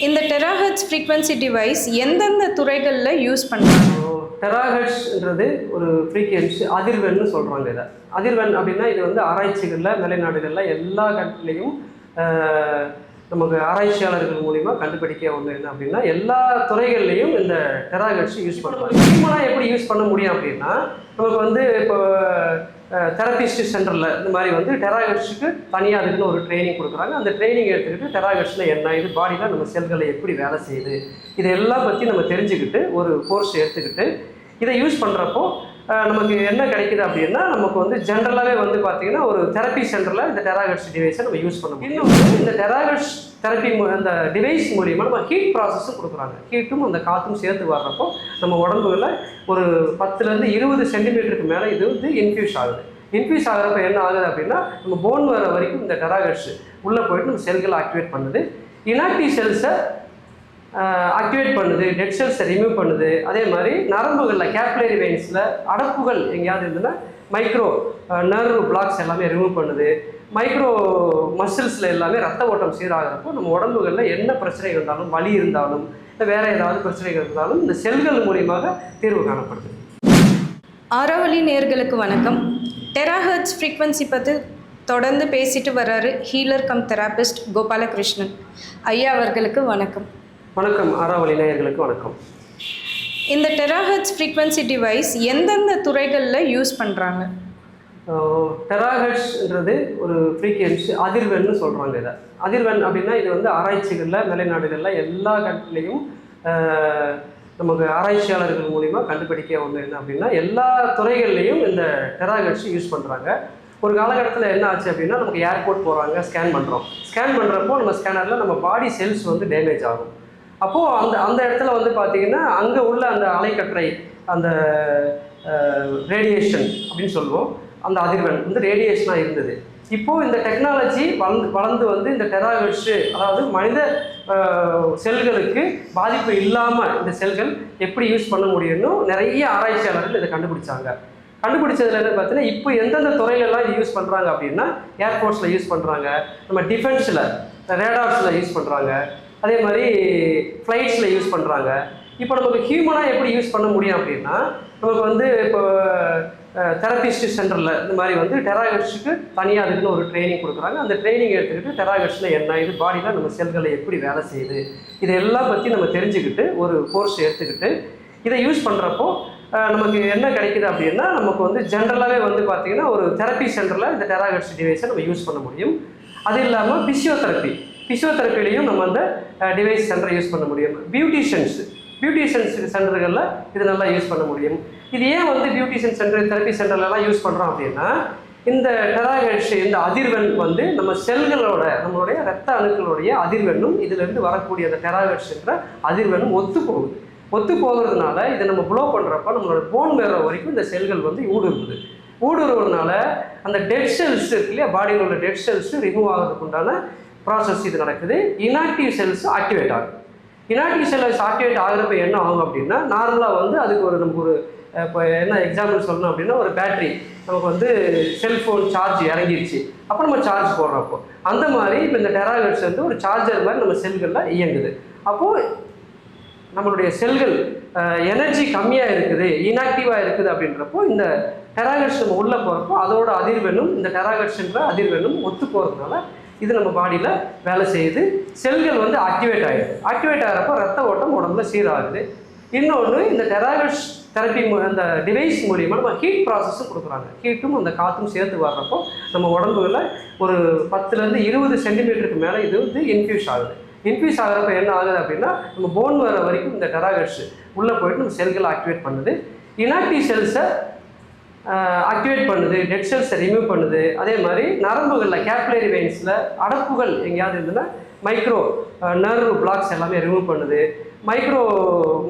இந்த terahertz frequency device எந்தெந்த துறைகளில் யூஸ் பண்ணுறாங்க டெராஹெட்ஸ்ன்றது ஒரு ஃப்ரீக்வன்சி அதிர்வெண்னு சொல்கிறாங்க இதை. அதிர்வெண் அப்படின்னா இது வந்து ஆராய்ச்சிகளில் வெளிநாடுகளில் எல்லா கண்ட்ரிலையும் நமக்கு ஆராய்ச்சியாளர்கள் மூலிமா கண்டுபிடிக்க ஒன்று என்ன அப்படின்னா எல்லா துறைகள்லையும் இந்த டெராகட்ஸ் யூஸ் பண்ணுவாங்க. ஹியூமனாக எப்படி யூஸ் பண்ண முடியும் அப்படின்னா நமக்கு வந்து இப்போ தெரபிஸ்ட் சென்டரில் இந்த மாதிரி வந்து டெராகட்ஸுக்கு தனியாக அதுக்குன்னு ஒரு ட்ரைனிங் கொடுக்குறாங்க. அந்த ட்ரைனிங் எடுத்துக்கிட்டு டெராகட்ஸில் என்ன? இது பாடியில் நம்ம செல்களை எப்படி வேலை செய்யுது? இதெல்லாம் பற்றி நம்ம தெரிஞ்சுக்கிட்டு ஒரு கோர்ஸ் எடுத்துக்கிட்டு இதை யூஸ் பண்ணுறப்போ நமக்கு என்ன கிடைக்குது அப்படின்னா நமக்கு வந்து ஜென்ரலாகவே வந்து பார்த்தீங்கன்னா ஒரு தெரப்பி சென்டரில் இந்த டெராகட்ஸ் டிவைஸை நம்ம யூஸ் பண்ண முடியும். இன்னும் இந்த டெராகட்ஸ் தெரப்பி அந்த டிவைஸ் மூலியமாக நம்ம ஹீட் ப்ராசஸும் கொடுக்குறாங்க. ஹீட்டும் அந்த காற்றும் சேர்த்து வர்றப்போ நம்ம உடம்புல ஒரு பத்துலேருந்து இருபது சென்டிமீட்டருக்கு மேலே இது வந்து இன்ஃபியூஸ் ஆகுது. இன்ஃபியூஸ் ஆகிறப்ப என்ன ஆகுது அப்படின்னா நம்ம போன் வர வரைக்கும் இந்த டெராகட்ஸ் உள்ளே போயிட்டு நம்ம செல்களை ஆக்டிவேட் பண்ணுது. இனாக்டிவ் செல்ஸை ஆக்டிவேட் பண்ணுது டெட் செல்ஸை ரிமூவ் பண்ணுது. அதே மாதிரி நரம்புகளில் கேப்லரி வெயின்ஸில் அடப்புகள் எங்கேயாவது இருந்ததுன்னா மைக்ரோ நர்வ் பிளாக்ஸ் எல்லாமே ரிமூவ் பண்ணுது. மைக்ரோ மசில்ஸில் எல்லாமே ரத்த ஓட்டம் சீராகிறப்போ நம்ம உடம்புகளில் என்ன பிரச்சனை இருந்தாலும் வலி இருந்தாலும் இல்லை வேறு ஏதாவது பிரச்சனைகள் இருந்தாலும் இந்த செல்கள் மூலியமாக தீர்வு காணப்படுது. ஆறாவளி நேர்களுக்கு வணக்கம். டெராஹர்ட்ஸ் ஃப்ரீக்வன்சி பற்றி தொடர்ந்து பேசிட்டு வர்றாரு ஹீலர் கம் தெராபிஸ்ட் கோபாலகிருஷ்ணன். ஐயா அவர்களுக்கு வணக்கம். வணக்கம் ஆறாவளி நேயர்களுக்கு வணக்கம். இந்த டெராஹெட்ஸ் ஃப்ரீக்வன்சி டிவைஸ் எந்தெந்த துறைகளில் யூஸ் பண்ணுறாங்க டெராஹெட்ஸ்ன்றது ஒரு ஃப்ரீக்வன்சி அதிர்வெண்னு சொல்கிறாங்க இதை. அதிர்வெண் அப்படின்னா இது வந்து ஆராய்ச்சிகளில் மேலைநாடுகளில் எல்லா கண்ட்ரிலையும் நமக்கு ஆராய்ச்சியாளர்கள் மூலிமா கண்டுபிடிக்க ஒன்று என்ன அப்படின்னா எல்லா துறைகள்லையும் இந்த டெராஹெட்ஸ் யூஸ் பண்ணுறாங்க ஒரு காலகட்டத்தில் என்ன ஆச்சு அப்படின்னா நமக்கு ஏர்போர்ட் போகிறாங்க ஸ்கேன் பண்ணுறோம் ஸ்கேன் பண்ணுறப்போ நம்ம ஸ்கேனரில் நம்ம பாடி செல்ஸ் வந்து டேமேஜ் ஆகும். அப்போது அந்த அந்த இடத்துல வந்து பார்த்திங்கன்னா அங்கே உள்ள அந்த அலைக்கற்றை அந்த ரேடியேஷன் அப்படின்னு சொல்லுவோம். அந்த அதிர்வெண் வந்து ரேடியேஷனாக இருந்தது. இப்போது இந்த டெக்னாலஜி வளர்ந்து வளர்ந்து வந்து இந்த டெராவெட்ஸு அதாவது மனித செல்களுக்கு பாதிப்பு இல்லாமல் இந்த செல்கள் எப்படி யூஸ் பண்ண முடியும்னு நிறைய ஆராய்ச்சியாளர்கள் இதை கண்டுபிடிச்சாங்க. கண்டுபிடிச்சதுல என்ன பார்த்தீங்கன்னா இப்போ எந்தெந்த துறையிலலாம் இது யூஸ் பண்ணுறாங்க அப்படின்னா ஏர்ஃபோர்ஸில் யூஸ் பண்ணுறாங்க நம்ம டிஃபென்ஸில் ரேடார்ஸில் யூஸ் பண்ணுறாங்க அதே மாதிரி ஃப்ளைட்ஸில் யூஸ் பண்ணுறாங்க இப்போ நமக்கு ஹியூமனாக எப்படி யூஸ் பண்ண முடியும் அப்படின்னா நமக்கு வந்து இப்போ தெரபிஸ்ட் சென்டரில் இந்த மாதிரி வந்து டெராகட்ஸுக்கு தனியாக அதுக்குன்னு ஒரு ட்ரைனிங் கொடுக்குறாங்க. அந்த ட்ரைனிங் எடுத்துக்கிட்டு டெராகட்ஸில் என்ன இது பாடியில் நம்ம செல்களை எப்படி வேலை செய்யுது இதெல்லாம் பற்றி நம்ம தெரிஞ்சுக்கிட்டு ஒரு கோர்ஸ் எடுத்துக்கிட்டு இதை யூஸ் பண்ணுறப்போ நமக்கு என்ன கிடைக்குது அப்படின்னா நமக்கு வந்து ஜென்ரலாகவே வந்து பார்த்திங்கன்னா ஒரு தெரப்பி சென்டரில் இந்த டெராகட்ஸ் டிவைஸை நம்ம யூஸ் பண்ண முடியும். அது இல்லாமல் பிசியோதெரப்பி ஃபிசியோதெரப்பிலையும் நம்ம அந்த டிவைஸ் சென்டரை யூஸ் பண்ண முடியும். பியூட்டிஷியன்ஸ் பியூட்டிஷியன்ஸ் சென்டர்களில் இது நல்லா யூஸ் பண்ண முடியும். இது ஏன் வந்து பியூட்டிஷியன் சென்டர் தெரப்பி சென்டர்லலாம் யூஸ் பண்ணுறோம் அப்படின்னா இந்த டெராகட்ஸ் இந்த அதிர்வெண் வந்து நம்ம செல்களோட நம்மளுடைய ரத்த அணுக்களுடைய அதிர்வெண்ணும் இதிலிருந்து வரக்கூடிய அந்த டெராகட்ஸ்ன்ற அதிர்வெண்ணும் ஒத்து போகுது ஒத்து போகிறதுனால இதை நம்ம ப்ளோ பண்ணுறப்ப நம்மளோட போன் மேற வரைக்கும் இந்த செல்கள் வந்து ஊடுருவுது. ஊடுருவதுனால அந்த டெட் செல்ஸ் இருக்கு இல்லையா? பாடியில் உள்ள டெட் செல்ஸ் ரிமூவ் ஆகிறதுக்கு உண்டான ப்ராசஸ் இது நடக்குது. இனாக்டிவ் செல்ஸ் ஆக்டிவேட் ஆகும். இனாக்டிவ் செல்ஸ் ஆக்டிவேட் ஆகிறப்ப என்ன ஆகும் அப்படின்னா நார்மலாக வந்து அதுக்கு ஒரு நம்ம ஒரு இப்போ என்ன எக்ஸாம்பிள் சொல்லணும் அப்படின்னா ஒரு பேட்ரி நமக்கு வந்து செல்ஃபோன் சார்ஜ் இறங்கிருச்சு. அப்போ நம்ம சார்ஜ் போடுறப்போ அந்த மாதிரி இப்போ இந்த டெராகட்ஸ் வந்து ஒரு சார்ஜர் மாதிரி நம்ம செல்களில் இயங்குது. அப்போது நம்மளுடைய செல்கள் எனர்ஜி கம்மியாக இருக்குது இன்ஆக்டிவாக இருக்குது அப்படின்றப்போ இந்த டெராகட்ஸ் நம்ம உள்ளே போகிறப்போ அதோட அதிர்வெண்ணும் இந்த டெராகட்ஸ்ன்ற அதிர்வெண்ணும் ஒத்து போகிறதுனால இது நம்ம பாடியில் வேலை செய்யுது. செல்கள் வந்து ஆக்டிவேட் ஆகிடுது ஆக்டிவேட் ஆகிறப்போ ரத்த ஓட்டம் உடம்புல சீராகுது. இன்னொன்று இந்த டெராகட்ஸ் தெரப்பி அந்த டிவைஸ் மூலியமாக நம்ம ஹீட் ப்ராசஸும் கொடுக்குறாங்க. ஹீட்டும் அந்த காற்றும் சேர்த்து வர்றப்போ நம்ம உடம்புல ஒரு பத்துலேருந்து இருபது சென்டிமீட்டருக்கு மேலே இது வந்து இன்ஃபியூஸ் ஆகுது. இன்க்ரீஸ் ஆகிறப்ப என்ன ஆகுது அப்படின்னா நம்ம போன் வர வரைக்கும் இந்த டெராகட்ஸ் உள்ளே போயிட்டு நம்ம செல்களை ஆக்டிவேட் பண்ணுது. இனாக்டிவ் செல்ஸை ஆக்டிவேட் பண்ணுது டெட் செல்ஸை ரிமூவ் பண்ணுது. அதே மாதிரி நரம்புகளில் கேப்லரி வெயின்ஸில் அடப்புகள் எங்கேயாவது இருந்ததுன்னா மைக்ரோ நர்வ் பிளாக்ஸ் எல்லாமே ரிமூவ் பண்ணுது. மைக்ரோ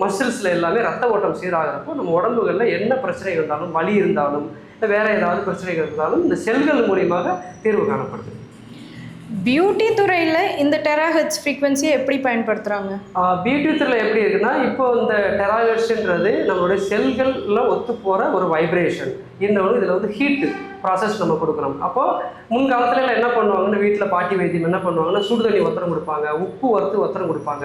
மசில்ஸில் எல்லாமே ரத்த ஓட்டம் சீராகிறப்போ நம்ம உடம்புகளில் என்ன பிரச்சனை இருந்தாலும் வலி இருந்தாலும் இல்லை வேறு ஏதாவது பிரச்சனைகள் இருந்தாலும் இந்த செல்கள் மூலியமாக தீர்வு காணப்படுது. பியூட்டி துறையில் இந்த டெராஹெட்ஸ் ஃப்ரீக்வன்சியை எப்படி பயன்படுத்துகிறாங்க பியூட்டி துறையில் எப்படி இருக்குன்னா இப்போ இந்த டெராகட்ஸ்ன்றது நம்மளுடைய செல்களில் ஒத்து போகிற ஒரு வைப்ரேஷன் இன்னொன்று இதில் வந்து ஹீட்டு ப்ராசஸ் நம்ம கொடுக்குறோம் அப்போது முன்காலத்துல என்ன பண்ணுவாங்கன்னு வீட்டில் பாட்டி வைத்தியம் என்ன பண்ணுவாங்கன்னா சுடு தண்ணி ஒத்தரம் கொடுப்பாங்க உப்பு வறுத்து ஒத்தரம் கொடுப்பாங்க.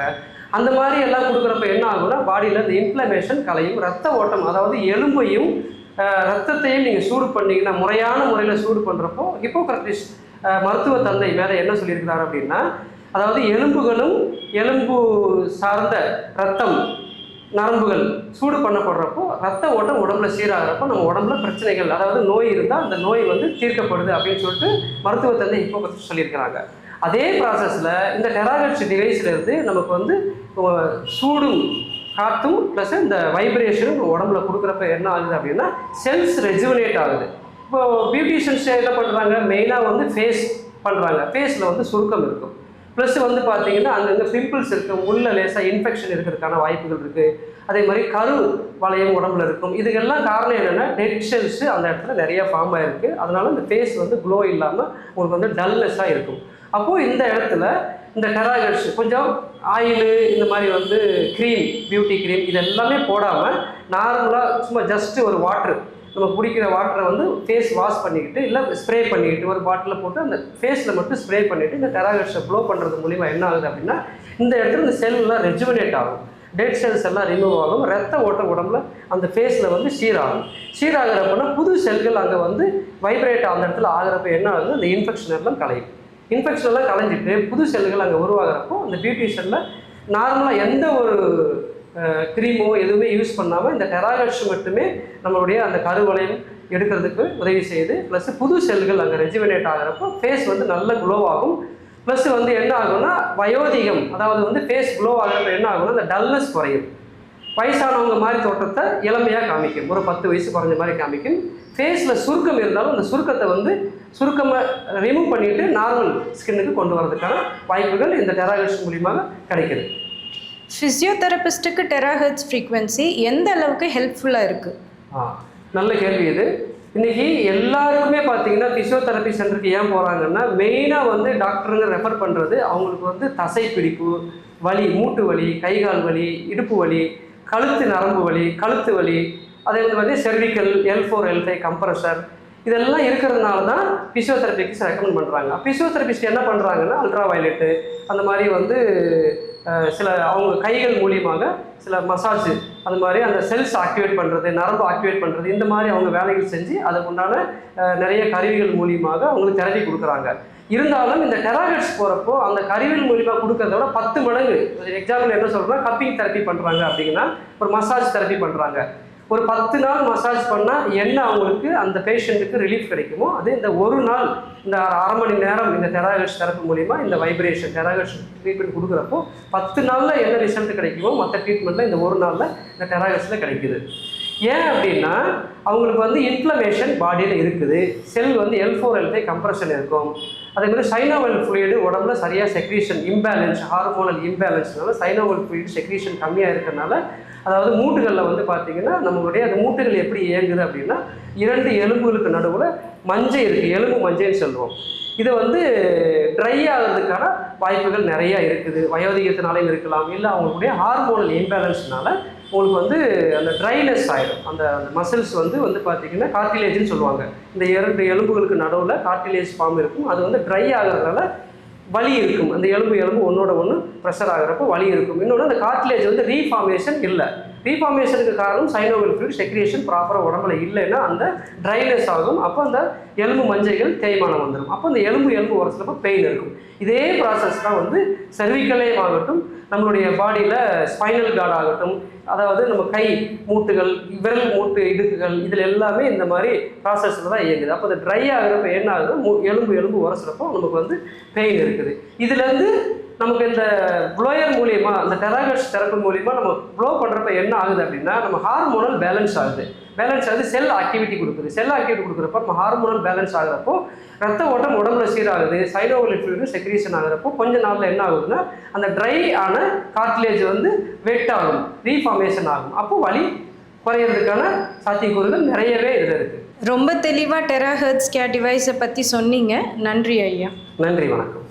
அந்த மாதிரி எல்லாம் கொடுக்குறப்ப என்ன ஆகும்னா பாடியில் இந்த இன்ஃப்ளமேஷன் கலையும் ரத்த ஓட்டம் அதாவது எலும்பையும் ரத்தத்தையும் நீங்கள் சூடு பண்ணீங்கன்னா முறையான முறையில் சூடு பண்ணுறப்போ ஹிப்போக்ரட்டிஸ் மருத்துவ தந்தை மேலே என்ன சொல்லியிருக்கிறார் அப்படின்னா அதாவது எலும்புகளும் எலும்பு சார்ந்த ரத்தம் நரம்புகள் சூடு பண்ணப்படுறப்போ ரத்த ஓட்டம் உடம்புல சீராகிறப்போ நம்ம உடம்புல பிரச்சனைகள் அதாவது நோய் இருந்தால் அந்த நோய் வந்து தீர்க்கப்படுது அப்படின்னு சொல்லிட்டு மருத்துவ தந்தை இப்போ சொல்லியிருக்கிறாங்க. அதே ப்ராசஸில் இந்த டெராகட்ஸ் டிவைஸ்லேருந்து நமக்கு வந்து சூடும் காற்றும் ப்ளஸ் இந்த வைப்ரேஷனும் உடம்புல கொடுக்குறப்ப என்ன ஆகுது அப்படின்னா செல்ஸ் ரெஜுவனேட் ஆகுது. இப்போ பியூட்டிஷியன்ஸ் என்ன பண்ணுறாங்க மெயினாக வந்து ஃபேஸ் பண்ணுறாங்க ஃபேஸில் வந்து சுருக்கம் இருக்கும். ப்ளஸ் வந்து பார்த்தீங்கன்னா அங்கங்கே பிம்பிள்ஸ் இருக்கும் உள்ள லேசாக இன்ஃபெக்ஷன் இருக்கிறதுக்கான வாய்ப்புகள் இருக்குது அதே மாதிரி கரு வளையம் உடம்புல இருக்கும். இதுக்கெல்லாம் காரணம் என்னென்னா டெட் செல்ஸு அந்த இடத்துல நிறைய ஃபார்ம் ஆகிருக்கு அதனால இந்த ஃபேஸ் வந்து க்ளோ இல்லாமல் உங்களுக்கு வந்து டல்னஸ்ஸாக இருக்கும். அப்போது இந்த இடத்துல இந்த டெராகட்ஸ் கொஞ்சம் ஆயிலு இந்த மாதிரி வந்து க்ரீம் பியூட்டி க்ரீம் இது எல்லாமே போடாமல் நார்மலாக சும்மா ஜஸ்ட்டு ஒரு வாட்ரு நம்ம குடிக்கிற வாட்டரை வந்து ஃபேஸ் வாஷ் பண்ணிக்கிட்டு இல்லை ஸ்ப்ரே பண்ணிக்கிட்டு ஒரு பாட்டிலில் போட்டு அந்த ஃபேஸில் மட்டும் ஸ்ப்ரே பண்ணிவிட்டு இந்த டெராகட்ஸை ப்ளோ பண்ணுறது மூலிமா என்ன ஆகுது அப்படின்னா இந்த இடத்துல இந்த செல்லாம் ரெஜுவனேட் ஆகும். டெட் செல்ஸ் எல்லாம் ரிமூவ் ஆகும். ரத்த ஓட்டம் உடம்புல அந்த ஃபேஸில் வந்து சீராகும். சீராகிறப்பனா புது செல்கள் அங்கே வந்து வைப்ரேட் அந்த இடத்துல ஆகிறப்ப என்ன ஆகுது? அந்த இன்ஃபெக்ஷன் எல்லாம் கலையும். இன்ஃபெக்ஷன் எல்லாம் கலைஞ்சிட்டு புது செல்கள் அங்கே உருவாகிறப்போ அந்த பியூட்டிஷனில் நார்மலாக எந்த ஒரு க்ரீமோ எதுவுமே யூஸ் பண்ணாமல் இந்த டெராகட்ஸ் மட்டுமே நம்மளுடைய அந்த கருவளையம் எடுக்கிறதுக்கு உதவி செய்யுது. ப்ளஸ் புது செல்கள் அங்கே ரெஜிமினேட் ஆகிறப்போ ஃபேஸ் வந்து நல்ல க்ளோ ஆகும். ப்ளஸ் வந்து என்ன ஆகும்னா வயோதிகம் அதாவது வந்து ஃபேஸ் க்ளோ ஆகிறப்ப என்ன ஆகும்னா அந்த டல்னஸ் குறையும். வயசானவங்க மாதிரி தோற்றத்தை இளமையாக காமிக்கும். ஒரு பத்து வயசு குறைஞ்ச மாதிரி காமிக்கும். ஃபேஸில் சுருக்கம் இருந்தாலும் அந்த சுருக்கத்தை வந்து சுருக்கமாக ரிமூவ் பண்ணிட்டு நார்மல் ஸ்கின்னுக்கு கொண்டு வரதுக்கான வாய்ப்புகள் இந்த டெராகட்ஸ் மூலியமாக கிடைக்குது. ஃபிசியோதெரபிஸ்ட்டுக்கு டெராஹெர்ட்ஸ் ஃப்ரீக்வன்சி எந்த அளவுக்கு ஹெல்ப்ஃபுல்லாக இருக்குது ஆ நல்ல கேள்வி இது. இன்னைக்கு எல்லாருக்குமே பார்த்தீங்கன்னா ஃபிசியோதெரப்பி சென்டருக்கு ஏன் போகிறாங்கன்னா மெயினாக வந்து டாக்டருங்க ரெஃபர் பண்ணுறது அவங்களுக்கு வந்து தசை பிடிப்பு வலி மூட்டு வலி கை கால் வலி இடுப்பு வலி கழுத்து நரம்பு வலி கழுத்து வலி அதே வந்து cervical L four L five compressor இதெல்லாம் இருக்கிறதுனால தான் ஃபிசியோதெரபிக்கு ரெக்கமெண்ட் பண்ணுறாங்க ஃபிசியோதெரபிஸ்ட் என்ன பண்ணுறாங்கன்னா அல்ட்ரா வயலட்டு அந்த மாதிரி வந்து சில அவங்க கைகள் மூலியமாக சில மசாஜ் அந்த மாதிரி அந்த செல்ஸ் ஆக்டிவேட் பண்ணுறது நரம்பு ஆக்டிவேட் பண்ணுறது இந்த மாதிரி அவங்க வேலைகள் செஞ்சு அதுக்கு உண்டான நிறைய கருவிகள் மூலியமாக அவங்களுக்கு தெரப்பி கொடுக்குறாங்க. இருந்தாலும் இந்த டெராகட்ஸ் போகிறப்போ அந்த கருவிகள் மூலியமாக கொடுக்கறத விட பத்து மடங்கு எக்ஸாம்பிள் என்ன சொல்கிறோம்னா கப்பிங் தெரப்பி பண்ணுறாங்க அப்படிங்கன்னா ஒரு மசாஜ் தெரப்பி பண்ணுறாங்க ஒரு பத்து நாள் மசாஜ் பண்ணால் என்ன அவங்களுக்கு அந்த பேஷண்ட்டுக்கு ரிலீஃப் கிடைக்குமோ அது இந்த ஒரு நாள் இந்த அரை மணி நேரம் இந்த டெராகர்ஸ் தெரப்பி மூலிமா இந்த வைப்ரேஷன் டெராகர்ஸ் ட்ரீட்மெண்ட் கொடுக்குறப்போ பத்து நாளில் என்ன ரிசல்ட் கிடைக்குமோ மற்ற ட்ரீட்மெண்ட்டில் இந்த ஒரு நாளில் இந்த டெராகர்ஸில் கிடைக்குது. ஏன் அப்படின்னா அவங்களுக்கு வந்து இன்ஃப்ளமேஷன் பாடியில் இருக்குது. செல் வந்து எல் ஃபோர் எல் கம்ப்ரெஷன் இருக்கும். அதே மாதிரி சைனோவல் ஃப்ளூயிடு உடம்புல சரியாக செக்ரீஷன் இம்பேலன்ஸ் ஹார்மோனல் இம்பேலன்ஸ்னால சைனோவல் ஃப்ளூயிடு செக்ரீஷன் கம்மியாக இருக்கிறனால அதாவது மூட்டுகளில் வந்து பார்த்தீங்கன்னா நம்மளுடைய அந்த மூட்டுகள் எப்படி இயங்குது அப்படின்னா இரண்டு எலும்புகளுக்கு நடுவில் மஞ்சை இருக்குது எலும்பு மஞ்சைன்னு சொல்லுவோம். இது வந்து ட்ரை ஆகிறதுக்கான வாய்ப்புகள் நிறையா இருக்குது. வயோதிகத்தினாலையும் இருக்கலாம் இல்லை அவங்களுடைய ஹார்மோனல் இம்பேலன்ஸ்னால உங்களுக்கு வந்து அந்த ட்ரைனஸ் ஆகிடும் அந்த அந்த மசில்ஸ் வந்து வந்து பார்த்தீங்கன்னா கார்டிலேஜ்னு சொல்லுவாங்க. இந்த இரண்டு எலும்புகளுக்கு நடுவில் கார்டிலேஜ் ஃபார்ம் இருக்கும். அது வந்து ட்ரை ஆகிறதுனால வலி இருக்கும். அந்த எலும்பு எலும்பு ஒன்றோட ஒன்று ப்ரெஷர் ஆகிறப்போ வலி இருக்கும். இன்னொன்று அந்த கார்ட்லேஜ் வந்து ரீஃபார்மேஷன் இல்லை. ரீஃபார்மேஷனுக்கு காரணம் சைனோவில் ஃப்ளூட் செக்ரியேஷன் ப்ராப்பராக உடம்புல இல்லைன்னா அந்த ட்ரைனஸ் ஆகும். அப்போ அந்த எலும்பு மஞ்சைகள் தேய்மானம் வந்துடும் அப்போ அந்த எலும்பு எலும்பு உரசலப்போ பெயின் இருக்கும். இதே ப்ராசஸ் தான் வந்து செர்விக்கலே ஆகட்டும் நம்மளுடைய பாடியில் ஸ்பைனல் கார்டு ஆகட்டும் அதாவது நம்ம கை மூட்டுகள் விரல் மூட்டு இடுக்குகள் இதில் எல்லாமே இந்த மாதிரி ப்ராசஸில் தான் இயங்குது. அப்போ அது ட்ரை ஆகிறப்ப என்ன ஆகுது? எலும்பு எலும்பு உரசுறப்போ நமக்கு வந்து பெயின் இருக்குது. இதுலேருந்து நமக்கு இந்த ப்ளோயர் மூலியமாக அந்த டெராகட்ஸ் தெரப்பி மூலியமாக நம்ம ப்ளோ பண்ணுறப்ப என்ன ஆகுது அப்படின்னா நம்ம ஹார்மோனல் பேலன்ஸ் ஆகுது. பேலன்ஸ் ஆகுது. செல் ஆக்டிவிட்டி கொடுக்குது. செல் ஆக்டிவிட்டி கொடுக்குறப்ப நம்ம ஹார்மோனல் பேலன்ஸ் ஆகுறப்போ ரத்த ஓட்டம் உடம்புல சீராகுது சைனோவல் ஃப்ளூயிடு செக்ரீஷன் ஆகுறப்போ கொஞ்ச நாளில் என்ன ஆகுதுன்னா அந்த ட்ரை ஆன கார்ட்லேஜ் வந்து வெட் ஆகும் ரீஃபார்மேஷன் ஆகும். அப்போ வலி குறையிறதுக்கான சாத்தியக்கூறுகள் நிறையவே இதில் இருக்குது ரொம்ப தெளிவாக டெராஹெர்ட்ஸ் கேர் டிவைஸை பற்றி சொன்னீங்க. நன்றி ஐயா. நன்றி வணக்கம்.